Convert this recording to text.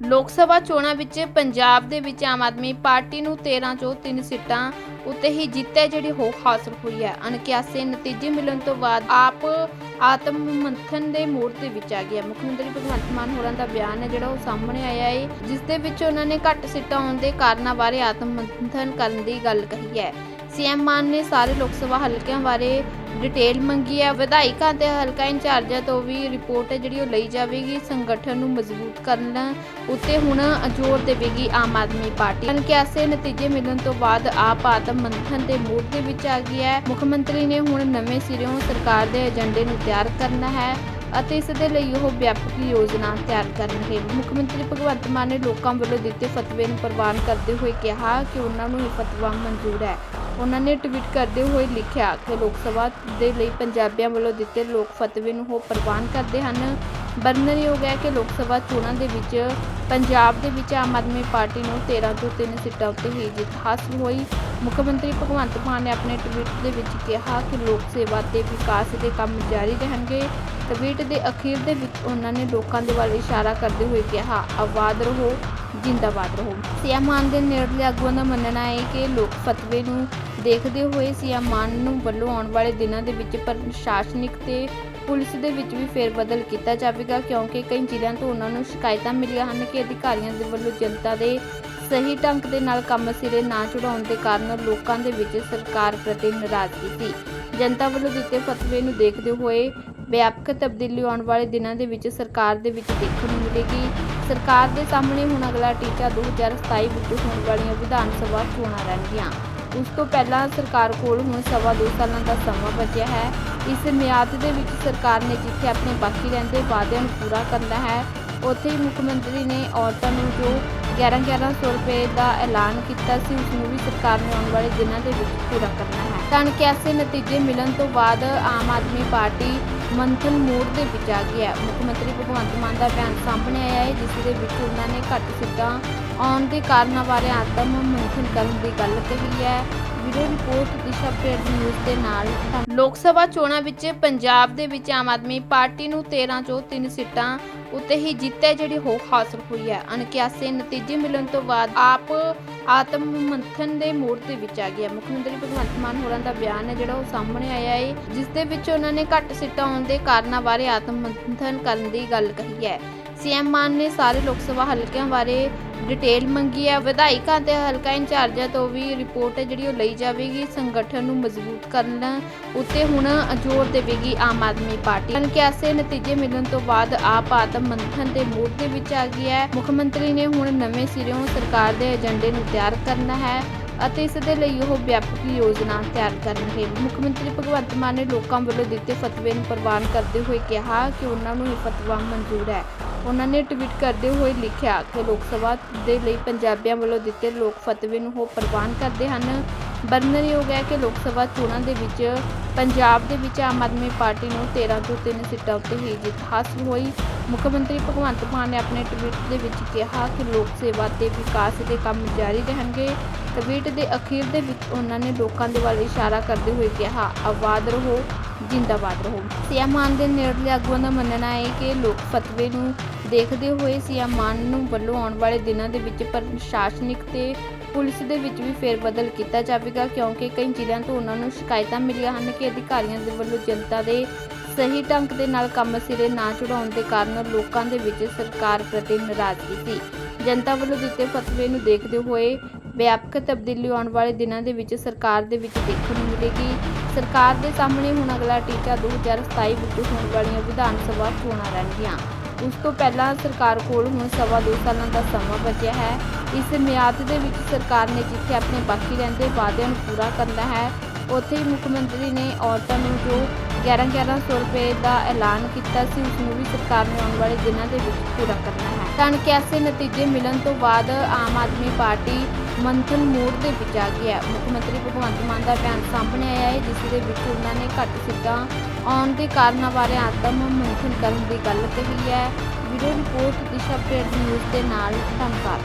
ਲੋਕ ਸਭਾ ਚੋਣਾਂ ਵਿੱਚ ਪੰਜਾਬ ਦੇ ਵਿੱਚ ਆਮ ਆਦਮੀ ਪਾਰਟੀ ਨੂੰ 13 ਚੋਂ 3 ਸੀਟਾਂ ਉੱਤੇ ਹੀ ਜਿੱਤ ਹੈ ਜਿਹੜੀ ਹੋ ਹਾਸਲ ਹੋਈ ਹੈ। ਅਣਕਿਆਸੇ ਨਤੀਜੇ ਮਿਲਣ ਤੋਂ ਬਾਅਦ ਆਪ ਆਤਮ ਮੰਥਨ ਦੇ ਮੋੜ ਤੇ ਵਿੱਚ ਆ ਗਿਆ। ਮੁੱਖ ਮੰਤਰੀ ਭਗਵੰਤ ਮਾਨ ਹੋਰਾਂ ਦਾ ਬਿਆਨ ਹੈ, ਜਿਹੜਾ ਉਹ ਸਾਹਮਣੇ ਆਇਆ ਹੈ ਜਿਸ ਦੇ ਵਿੱਚ ਉਹਨਾਂ ਨੇ ਘੱਟ ਸੀਟਾਂ ਆਉਣ ਦੇ ਕਾਰਨਾਂ ਬਾਰੇ ਆਤਮ ਮੰਥਨ ਕਰਨ ਦੀ ਗੱਲ ਕਹੀ ਹੈ। ਸੀਐਮ ਮਾਨ ਨੇ ਸਾਰੇ ਲੋਕ ਸਭਾ ਹਲਕਿਆਂ ਬਾਰੇ ਡਿਟੇਲ ਮੰਗੀ ਹੈ। ਵਿਧਾਇਕਾਂ ਤੇ ਹਲਕਾ ਇੰਚਾਰਜਾਂ ਤੋਂ ਵੀ ਰਿਪੋਰਟ ਹੈ, ਜਿਹੜੀ ਉਹ ਲਈ ਜਾਵੇਗੀ ਸੰਗਠਨ ਨੂੰ ਮਜ਼ਬੂਤ ਕਰਨ ਉੱਤੇ ਹੁਣ ਜ਼ੋਰ ਦੇਵੇਗੀ ਆਮ ਆਦਮੀ ਪਾਰਟੀ। ਅਣਕਿਆਸੇ ਨਤੀਜੇ ਮਿਲਣ ਤੋਂ ਬਾਅਦ ਆਪ ਆਤਮ ਮੰਥਨ ਦੇ ਮੂਡ ਦੇ ਵਿੱਚ ਆ ਗਈ ਹੈ। ਮੁੱਖ ਮੰਤਰੀ ਨੇ ਹੁਣ ਨਵੇਂ ਸਿਰਿਓਂ ਸਰਕਾਰ ਦੇ ਏਜੰਡੇ ਨੂੰ ਤਿਆਰ ਕਰਨਾ ਹੈ ਅਤੇ ਇਸ ਦੇ ਲਈ ਉਹ ਵਿਆਪਕ ਯੋਜਨਾ ਤਿਆਰ ਕਰਨਗੇ ਮੁੱਖ ਮੰਤਰੀ ਭਗਵੰਤ ਮਾਨ ਨੇ ਲੋਕਾਂ ਵੱਲੋਂ ਦਿੱਤੇ ਫਤਵੇ ਨੂੰ ਪ੍ਰਵਾਨ ਕਰਦੇ ਹੋਏ ਕਿਹਾ ਕਿ ਉਹਨਾਂ ਨੂੰ ਇਹ ਫਤਵਾ ਮਨਜ਼ੂਰ ਹੈ। ਉਹਨਾਂ ਨੇ ਟਵੀਟ ਕਰਦੇ ਹੋਏ ਲਿਖਿਆ ਕਿ ਲੋਕ ਸਭਾ ਦੇ ਲਈ ਪੰਜਾਬੀਆਂ ਵੱਲੋਂ ਦਿੱਤੇ ਲੋਕ ਫਤਵੇ ਨੂੰ ਉਹ ਪ੍ਰਵਾਨ ਕਰਦੇ ਹਨ। ਵਰਣਨਯੋਗ ਹੈ ਕਿ ਲੋਕ ਸਭਾ ਚੋਣਾਂ ਦੇ ਵਿੱਚ ਪੰਜਾਬ ਦੇ ਵਿੱਚ ਆਮ ਆਦਮੀ ਪਾਰਟੀ ਨੂੰ 13 ਤੋਂ 3 ਸੀਟਾਂ ਉੱਤੇ ਹੀ ਜਿੱਤ ਹਾਸਲ ਹੋਈ। ਮੁੱਖ ਮੰਤਰੀ ਭਗਵੰਤ ਮਾਨ ਨੇ ਆਪਣੇ ਟਵੀਟ ਦੇ ਵਿੱਚ ਕਿਹਾ ਕਿ ਲੋਕ ਸੇਵਾ ਤੇ ਵਿਕਾਸ ਦੇ ਕੰਮ ਜਾਰੀ ਰਹਿਣਗੇ। ਟਵੀਟ ਦੇ ਅਖੀਰ ਦੇ ਵਿੱਚ ਉਹਨਾਂ ਨੇ ਲੋਕਾਂ ਦੇ ਵੱਲ ਇਸ਼ਾਰਾ ਕਰਦੇ ਹੋਏ ਕਿਹਾ, ਆਬਾਦ ਰਹੋ, ਜਿੰਦਾਬਾਦ ਰਹੋ। ਸੀਐਮ ਮਾਨ ਦੇ ਨੇੜਲੇ ਆਗੂਆਂ ਦਾ ਮੰਨਣਾ ਹੈ ਕਿ ਲੋਕ ਫਤਵੇ ਨੂੰ ਦੇਖਦੇ ਹੋਏ ਸੀਐਮ ਮਾਨ ਨੂੰ ਵੱਲੋਂ ਆਉਣ ਵਾਲੇ ਦਿਨਾਂ ਦੇ ਵਿੱਚ ਪ੍ਰਸ਼ਾਸਨਿਕ ਤੇ ਪੁਲਿਸ ਦੇ ਵਿੱਚ ਵੀ ਫੇਰ ਬਦਲ ਕੀਤਾ ਜਾਵੇਗਾ, ਕਿਉਂਕਿ ਕਈ ਜ਼ਿਲ੍ਹਿਆਂ ਤੋਂ ਉਹਨਾਂ ਨੂੰ ਸ਼ਿਕਾਇਤਾਂ ਮਿਲੀਆਂ ਹਨ ਕਿ ਅਧਿਕਾਰੀਆਂ ਦੇ ਵੱਲੋਂ ਜਨਤਾ ਦੇ ਸਹੀ ਢੰਗ ਦੇ ਨਾਲ ਕੰਮ ਸਿਰੇ ਨਾ ਚੜਾਉਣ ਦੇ ਕਾਰਨ ਲੋਕਾਂ ਦੇ ਵਿੱਚ ਸਰਕਾਰ ਪ੍ਰਤੀ ਨਾਰਾਜ਼ਗੀ ਸੀ। ਜਨਤਾ ਵੱਲੋਂ ਦਿੱਤੇ ਫਤਵੇ ਨੂੰ ਦੇਖਦੇ ਹੋਏ ਵਿਆਪਕ ਤਬਦੀਲੀ ਆਉਣ ਵਾਲੇ ਦਿਨਾਂ ਦੇ ਵਿੱਚ ਸਰਕਾਰ ਦੇ ਵਿੱਚ ਦੇਖਣ ਨੂੰ ਮਿਲੇਗੀ। ਸਰਕਾਰ ਦੇ ਸਾਹਮਣੇ ਹੁਣ ਅਗਲਾ ਟੀਚਾ 2027 ਵਿੱਚ ਹੋਣ ਵਾਲੀਆਂ ਵਿਧਾਨ ਸਭਾ ਚੋਣਾਂ ਰਹਿਣਗੀਆਂ। ਉਸ ਤੋਂ ਪਹਿਲਾਂ ਸਰਕਾਰ ਕੋਲ ਹੁਣ ਸਵਾ ਦੋ ਸਾਲਾਂ ਦਾ ਸਮਾਂ ਬਚਿਆ ਹੈ। ਇਸ ਮਿਆਦ ਦੇ ਵਿੱਚ ਸਰਕਾਰ ਨੇ ਜਿੱਥੇ ਆਪਣੇ ਬਾਕੀ ਰਹਿੰਦੇ ਵਾਅਦਿਆਂ ਨੂੰ ਪੂਰਾ ਕਰਨਾ ਹੈ, ਉੱਥੇ ਹੀ ਮੁੱਖ ਮੰਤਰੀ ਨੇ ਔਰਤਾਂ ਨੂੰ ਜੋ 11-1100 ਰੁਪਏ ਦਾ ਐਲਾਨ ਕੀਤਾ ਸੀ, ਉਸ ਨੂੰ ਵੀ ਸਰਕਾਰ ਨੇ ਆਉਣ ਵਾਲੇ ਦਿਨਾਂ ਦੇ ਵਿੱਚ ਪੂਰਾ ਕਰਨਾ ਹੈ। ਤਾਂ ਐਸੇ ਨਤੀਜੇ ਮਿਲਣ ਤੋਂ ਬਾਅਦ ਆਮ ਆਦਮੀ ਪਾਰਟੀ ਮੰਥਨ ਮੋੜ ਦੇ ਵਿੱਚ ਆ ਗਿਆ ਮੁੱਖ ਮੰਤਰੀ ਭਗਵੰਤ ਮਾਨ ਦਾ ਬਿਆਨ ਸਾਹਮਣੇ ਆਇਆ ਹੈ, ਜਿਸ ਦੇ ਵਿੱਚ ਉਹਨਾਂ ਨੇ ਘੱਟ ਸੀਟਾਂ ਆਉਣ ਦੇ ਕਾਰਨਾਂ ਬਾਰੇ ਆਤਮ ਮੰਥਨ ਕਰਨ ਦੀ ਗੱਲ ਕਹੀ ਹੈ। ਵੀਡੀਓ ਰਿਪੋਰਟ ਦਿਸ਼ਾ ਪ੍ਰੇਡ ਨਿਊਜ਼ ਦੇ ਨਾਲ। ਲੋਕ ਸਭਾ ਚੋਣਾਂ ਵਿੱਚ ਪੰਜਾਬ ਦੇ ਵਿੱਚ ਆਮ ਆਦਮੀ ਪਾਰਟੀ ਨੂੰ 13 ਚੋਂ 3 ਸੀਟਾਂ ਉੱਤੇ ਹੀ ਜਿੱਤ ਹੈ ਜਿਹੜੀ ਹੋ ਹਾਸਲ ਹੋਈ ਹੈ। ਅਣਕਿਆਸੇ ਨਤੀਜੇ ਮਿਲਣ ਤੋਂ ਬਾਅਦ ਆਪ ਆਤਮ ਮੰਥਨ ਦੇ ਮੋੜ ਤੇ ਵਿੱਚ ਆ ਗਿਆ। ਮੁੱਖ ਮੰਤਰੀ ਭਗਵੰਤ ਮਾਨ ਹੋਰਾਂ ਦਾ ਬਿਆਨ ਹੈ, ਜਿਹੜਾ ਉਹ ਸਾਹਮਣੇ ਆਇਆ ਹੈ, ਜਿਸ ਦੇ ਵਿੱਚ ਉਹਨਾਂ ਨੇ ਘੱਟ ਸੀਟਾਂ ਆਉਣ ਦੇ ਕਾਰਨਾਂ ਬਾਰੇ ਆਤਮ ਮੰਥਨ ਕਰਨ ਦੀ ਗੱਲ ਕਹੀ ਹੈ। ਸੀਐਮ ਮਾਨ ਨੇ ਸਾਰੇ ਲੋਕ ਸਭਾ ਹਲਕਿਆਂ ਬਾਰੇ ਡਿਟੇਲ ਮੰਗੀ ਹੈ। ਵਿਧਾਇਕਾਂ ਤੇ ਹਲਕਾ ਇੰਚਾਰਜਾਂ ਤੋਂ ਵੀ ਰਿਪੋਰਟ ਹੈ ਜਿਹੜੀ ਉਹ ਲਈ ਜਾਵੇਗੀ, ਸੰਗਠਨ ਨੂੰ ਮਜ਼ਬੂਤ ਕਰਨ ਉੱਤੇ ਹੁਣ ਜ਼ੋਰ ਦੇਵੇਗੀ ਆਮ ਆਦਮੀ ਪਾਰਟੀ। ਅਣਕਿਆਸੇ ਨਤੀਜੇ ਮਿਲਣ ਤੋਂ ਬਾਅਦ ਆਪ ਆਤਮ ਮੰਥਨ ਦੇ ਮੂਡ ਦੇ ਵਿੱਚ ਆ ਗਈ ਹੈ। ਮੁੱਖ ਮੰਤਰੀ ਨੇ ਹੁਣ ਨਵੇਂ ਸਿਰਿਓਂ ਸਰਕਾਰ ਦੇ ਏਜੰਡੇ ਨੂੰ ਤਿਆਰ ਕਰਨਾ ਹੈ ਅਤੇ ਇਸ ਦੇ ਲਈ ਉਹ ਵਿਆਪਕ ਯੋਜਨਾ ਤਿਆਰ ਕਰਨਗੇ। ਮੁੱਖ ਮੰਤਰੀ ਭਗਵੰਤ ਮਾਨ ਨੇ ਲੋਕਾਂ ਵੱਲੋਂ ਦਿੱਤੇ ਫਤਵੇ ਨੂੰ ਪ੍ਰਵਾਨ ਕਰਦੇ ਹੋਏ ਕਿਹਾ ਕਿ ਉਹਨਾਂ ਨੂੰ ਇਹ ਫਤਵਾ ਮਨਜ਼ੂਰ ਹੈ। ਉਹਨਾਂ ਨੇ ਟਵੀਟ ਕਰਦੇ ਹੋਏ ਲਿਖਿਆ ਕਿ ਲੋਕ ਸਭਾ ਦੇ ਲਈ ਪੰਜਾਬੀਆਂ ਵੱਲੋਂ ਦਿੱਤੇ ਲੋਕ ਫਤਵੇ ਨੂੰ ਉਹ ਪ੍ਰਵਾਨ ਕਰਦੇ ਹਨ। ਵਰਣਨਯੋਗ ਹੈ ਕਿ ਲੋਕ ਸਭਾ ਚੋਣਾਂ ਦੇ ਵਿੱਚ ਪੰਜਾਬ ਦੇ ਵਿੱਚ ਆਮ ਆਦਮੀ ਪਾਰਟੀ ਨੂੰ 13 ਤੋਂ 3 ਸੀਟਾਂ ਉੱਤੇ ਹੀ ਜਿੱਤ ਹਾਸਲ ਹੋਈ। ਮੁੱਖ ਮੰਤਰੀ ਭਗਵੰਤ ਮਾਨ ਨੇ ਆਪਣੇ ਟਵੀਟ ਦੇ ਵਿੱਚ ਕਿਹਾ ਕਿ ਲੋਕ ਸੇਵਾ ਤੇ ਵਿਕਾਸ ਦੇ ਕੰਮ ਜਾਰੀ ਰਹਿਣਗੇ। ਟਵੀਟ ਦੇ ਅਖੀਰ ਦੇ ਵਿੱਚ ਉਹਨਾਂ ਨੇ ਲੋਕਾਂ ਦੇ ਵੱਲ ਇਸ਼ਾਰਾ ਕਰਦੇ ਹੋਏ ਕਿਹਾ, ਆਬਾਦ ਰਹੋ, ਜਿੰਦਾਬਾਦ ਰਹੋ। ਸੀਐਮ ਮਾਨ ਦੇ ਨੇੜਲੇ ਆਗੂਆਂ ਦਾ ਮੰਨਣਾ ਹੈ ਕਿ ਲੋਕ ਫਤਵੇ ਨੂੰ ਦੇਖਦੇ ਹੋਏ ਸੀਐਮ ਮਾਨ ਨੂੰ ਵੱਲੋਂ ਆਉਣ ਵਾਲੇ ਦਿਨਾਂ ਦੇ ਵਿੱਚ ਪ੍ਰਸ਼ਾਸਨਿਕ ਤੇ ਪੁਲਿਸ ਦੇ ਵਿੱਚ ਵੀ ਫੇਰਬਦਲ ਕੀਤਾ ਜਾਵੇਗਾ, ਕਿਉਂਕਿ ਕਈ ਜ਼ਿਲ੍ਹਿਆਂ ਤੋਂ ਉਹਨਾਂ ਨੂੰ ਸ਼ਿਕਾਇਤਾਂ ਮਿਲੀਆਂ ਹਨ ਕਿ ਅਧਿਕਾਰੀਆਂ ਦੇ ਵੱਲੋਂ ਜਨਤਾ ਦੇ ਸਹੀ ਢੰਗ ਦੇ ਨਾਲ ਕੰਮ ਸਿਰੇ ਨਾ ਚੜਾਉਣ ਦੇ ਕਾਰਨ ਲੋਕਾਂ ਦੇ ਵਿੱਚ ਸਰਕਾਰ ਪ੍ਰਤੀ ਨਾਰਾਜ਼ਗੀ ਸੀ। ਜਨਤਾ ਵੱਲੋਂ ਦਿੱਤੇ ਫਤਵੇ ਨੂੰ ਦੇਖਦੇ ਹੋਏ ਵਿਆਪਕ ਤਬਦੀਲੀ ਆਉਣ ਵਾਲੇ ਦਿਨਾਂ ਦੇ ਵਿੱਚ ਸਰਕਾਰ ਦੇ ਵਿੱਚ ਦੇਖਣ ਨੂੰ ਮਿਲੇਗੀ। ਸਰਕਾਰ ਦੇ ਸਾਹਮਣੇ ਹੁਣ ਅਗਲਾ ਟੀਚਾ 2027 ਵਿੱਚ ਹੋਣ ਵਾਲੀਆਂ ਵਿਧਾਨ ਸਭਾ ਚੋਣਾਂ ਰਹਿਣਗੀਆਂ। ਉਸ ਤੋਂ ਪਹਿਲਾਂ ਸਰਕਾਰ ਕੋਲ ਹੁਣ ਸਵਾ ਦੋ ਸਾਲਾਂ ਦਾ ਸਮਾਂ ਬਚਿਆ ਹੈ। ਇਸ ਮਿਆਦ ਦੇ ਵਿੱਚ ਸਰਕਾਰ ਨੇ ਜਿੱਥੇ ਆਪਣੇ ਬਾਕੀ ਰਹਿੰਦੇ ਵਾਅਦਿਆਂ ਨੂੰ ਪੂਰਾ ਕਰਨਾ ਹੈ, ਉੱਥੇ ਹੀ ਮੁੱਖ ਮੰਤਰੀ ਨੇ ਔਰਤਾਂ ਨੂੰ ਜੋ 11-1100 ਰੁਪਏ ਦਾ ਐਲਾਨ ਕੀਤਾ ਸੀ ਉਸ ਨੂੰ ਵੀ ਸਰਕਾਰ ਨੇ ਆਉਣ ਵਾਲੇ ਦਿਨਾਂ ਦੇ ਵਿੱਚ ਪੂਰਾ ਕਰਨਾ ਹੈ। ਤਾਂ ਅਣਕਿਆਸੇ ਨਤੀਜੇ ਮਿਲਣ ਤੋਂ ਬਾਅਦ ਆਮ ਆਦਮੀ ਪਾਰਟੀ ਮੰਥਨ ਮੋੜ ਦੇ ਵਿੱਚ ਆ ਗਿਆ ਹੈ। ਮੁੱਖ ਮੰਤਰੀ ਭਗਵੰਤ ਮਾਨ ਦਾ ਬਿਆਨ ਸਾਹਮਣੇ ਆਇਆ ਹੈ, ਜਿਸ ਦੇ ਵਿੱਚ ਉਹਨਾਂ ਨੇ ਘੱਟ ਸੀਟਾਂ ਆਉਣ ਦੇ ਕਾਰਨਾਂ ਬਾਰੇ ਆਤਮ ਮੰਥਨ ਕਰਨ ਦੀ ਗੱਲ ਕਹੀ ਹੈ। ਵੀਡੀਓ ਰਿਪੋਰਟ, ਦਿਸ਼ਾ ਪ੍ਰੇਡ ਨਿਊਜ਼ ਦੇ ਨਾਲ ਧੰਨਵਾਦ।